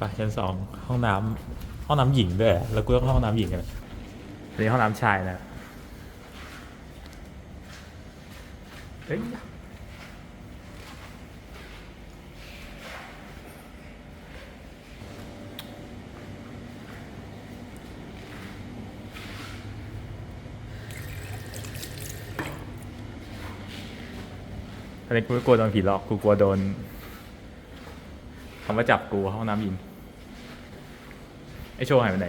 ไปชั้นสองห้องน้ำห้องน้ำหญิงด้วยอะแล้วกูต้องเข้าห้องน้ำหญิงกันอันนี้ห้องน้ำชายนะเฮ้ยอันนี้กูไม่กลัวโดนผีหลอกกูกลัวโดนคำว่าจับกูห้องน้ำหญิง ไอโชว์หายไปไหน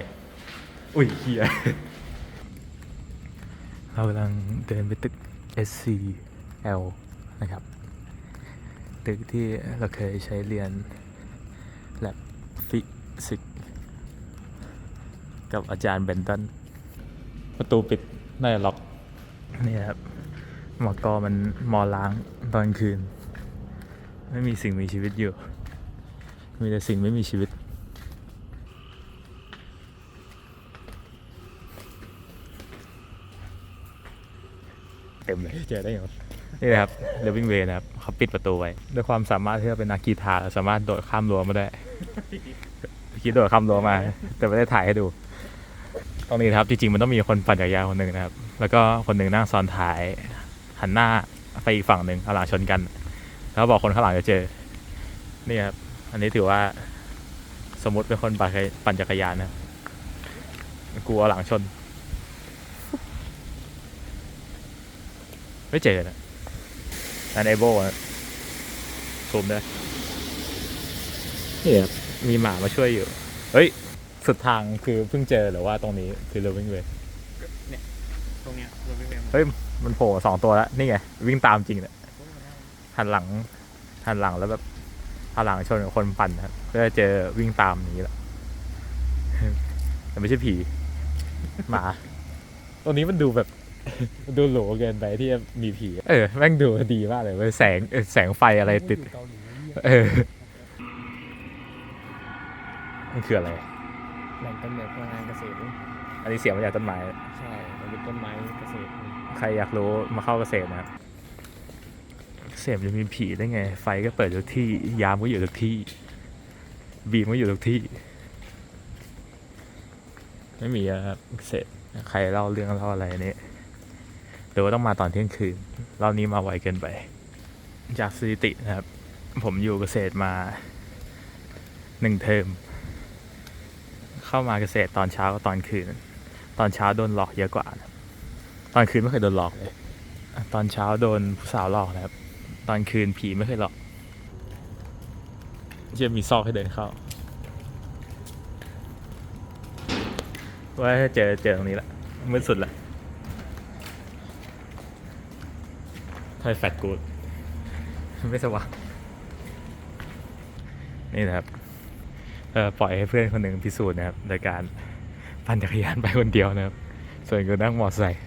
อุ้ยเฮียเรากำลังเดินไปตึก SCL นะครับ ตึกที่เราเคยใช้เรียน แลบฟิสิกกับอาจารย์เบนตัน ประตูปิดน่าจะล็อก นี่ครับหมอกอมันมอล้างตอนกลางคืน ไม่มีสิ่งมีชีวิตอยู่ มีแต่สิ่งไม่มีชีวิต เต็มเลยเจอได้ยังนี่นะครับ Living Way นะครับเขาปิดประตูไว้ด้วยความสามารถที่เราเป็นนักกีฬาเราสามารถโดดข้ามรั้วมาได้คิดโดดข้ามรั้วมา แต่ไม่ได้ถ่ายให้ดู ตรงนี้นะครับจริงๆมันต้องมีคนปั่นจักรยานคนหนึ่งนะครับ แล้วก็คนหนึ่งนั่งซ้อนท้ายหันหน้าไปอีกฝั่งหนึ่งเอาหลังชนกัน แล้วบอกคนข้างหลังจะเจอ นี่ครับ อันนี้ถือว่า สมมติเป็นคนปั่นปั่นจักรยานนะครับกลัวหลังชน ไม่เจอนะอันไอโบนะซูมด้วยนี่ครับมีหมามาช่วยอยู่ เฮ้ย สุดทางคือเพิ่งเจอหรือว่าตรงนี้คือ living way ตรงเนี้ยเราไม่เวียนเฮ้ย มันโผล่สองตัวแล้ว นี่ไง วิ่งตามจริงเนี่ยหันหลังหันหลังแล้วแบบหันหลังชนกับคนปั่นนะครับก็จะเจอวิ่งตามอย่างนี้แหละแต่ไม่ใช่ผี หมาตรงนี้มันดูแบบ ดูหรูเกินไปที่จะมีผี เออ แม่งดูดีมากเลยเว้ยแสงเออแสงไฟอะไรติด เกาหลีเออ มันคืออะไร แหล่งกำเนิดพลังงานเกษตรอันนี้เสียงมาจากต้นไม้ ใช่มันเป็นต้นไม้เกษตรใครอยากรู้มาเข้าเกษตรนะครับเกษตรจะมีผีได้ไง ไฟก็เปิดทุกที่ ยามก็อยู่ทุกที่ บีมก็อยู่ทุกที่ ไม่มีอะครับเกษตรใครเล่าเรื่องเล่าอะไรนี่ หรือว่าต้องมาตอนเที่ยงคืนรอบนี้มาไวเกินไป จากสถิตินะครับ ผมอยู่เกษตรมาหนึ่งเทอมเข้ามาเกษตรตอนเช้ากับตอนคืน ตอนเช้าโดนหลอกเยอะกว่า ตอนคืนไม่เคยโดนหลอกเลย ตอนเช้าโดนผู้สาวหลอกนะครับ ตอนคืนผีไม่เคยหลอกจะมีซอกให้เดินเข้าว่าเจอเจอตรงนี้ละมืดสุดละ ทอยแฟตกูดไม่สว่างนี่นะครับเออปล่อยให้เพื่อนคนหนึ่งพิสูจน์นะครับโดยการปั่นจักรยานไปคนเดียวนะครับ ส่วนกูนั่งมอเตอร์ไซค์